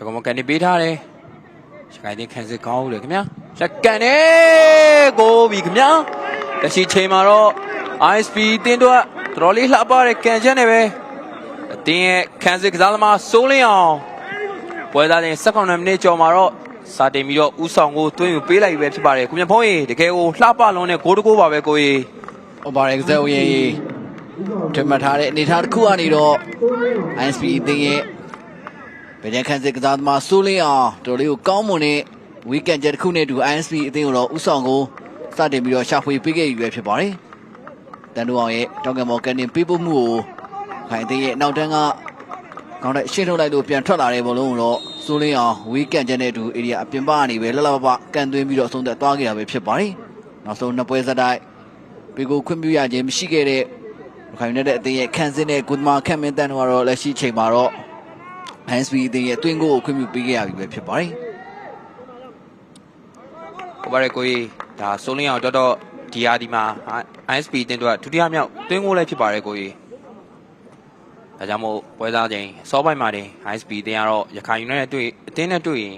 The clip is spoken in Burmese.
တကောင်မကန်နေပေးထားတယ်ရခိုင်တင်ခန်းစစ်ကောင်းတယ်ခင်ဗျာလက်ကန်တယ်ကိုပြီခင်ဗျာလက်ရှိချိန်မှာတော့ ISP တင်းတော့တော်တော်လေးလှပတဲ့ကန်ချက်နဲ့ပဲအတင်းရဲ့ခန်းစစ်ကစားသမားစိုးလင်းအောင်ပွဲသားချင်း16မိနစ်ကျော်မှာတော့စာတင်ပြီးတော့ဥဆောင်ကိုတွင်းယူပေးလိုက်ပဲဖြစ်ပါတယ်ကိုမြဖုံးကြီးတကယ်ကိုလှပလုံးနဲ့ဂိုးတကိုးပါပဲကိုကြီးဟုတ်ပါတယ်ကစားဦးရေထင်မှတ်ထားတဲ့အနေထားတစ်ခုကနေတော့ ISP အသင်းရဲ့ ဗကြံခန်းစစ်ကစားသမားစိုးလင်းအောင်တော်လေးကိုကောင်းမွန်တဲ့ဝီကန်ချက်တစ်ခုနဲ့အတူ ISP အသင်းကိုတော့ဥဆောင်ကိုစတင်ပြီးတော့ရှာဖွေပေးခဲ့ပြီပဲဖြစ်ပါတယ်တန်တူအောင်ရဲ့တောင်ကမော်ကန်တင်ပေးပို့မှုကိုခိုင်အသင်းရဲ့နောက်တန်းကကောင်းတဲ့ရှင်းထုတ်လိုက်လို့ပြန်ထွက်လာတဲ့ဘောလုံးကိုတော့စိုးလင်းအောင်ဝီကန်ချက်နဲ့အတူဧရိယာအပြင်ပကနေပဲလှလှပပကန်သွင်းပြီးတော့အဆုံးသက်သွားခဲ့တာပဲဖြစ်ပါတယ်နောက်ဆုံးနှစ်ပွဲစတိုက်ပေကိုခွင့်ပြုရခြင်းမရှိခဲ့တဲ့ရခိုင်နယ်တဲ့အသင်းရဲ့ခန်းစင်းတဲ့ကုသမာခန့်မင်းတန်တို့ကတော့လက်ရှိချိန်မှာတော့ HSB အသင်းရဲ့အတွင်းကိုခွင့်ပြုပေးခဲ့ရပြီပဲဖြစ်ပါတယ်ဟုတ်ပါတယ်ကိုကြီးဒါစိုးလင်းအောင်တော်တော်ဒီယာဒီမှာ ISP တင်းတော့ဒုတိယမြောက်တွင်းကိုလည်းဖြစ်ပါတယ်ကိုကြီးဒါကြောင့်မို့ပွဲသားချင်းစောပိုင်းမှာတင် ISP တင်းကတော့ရခိုင်ယူနိုက်တက်တွေ့အတင်းနဲ့တွေ့ရင်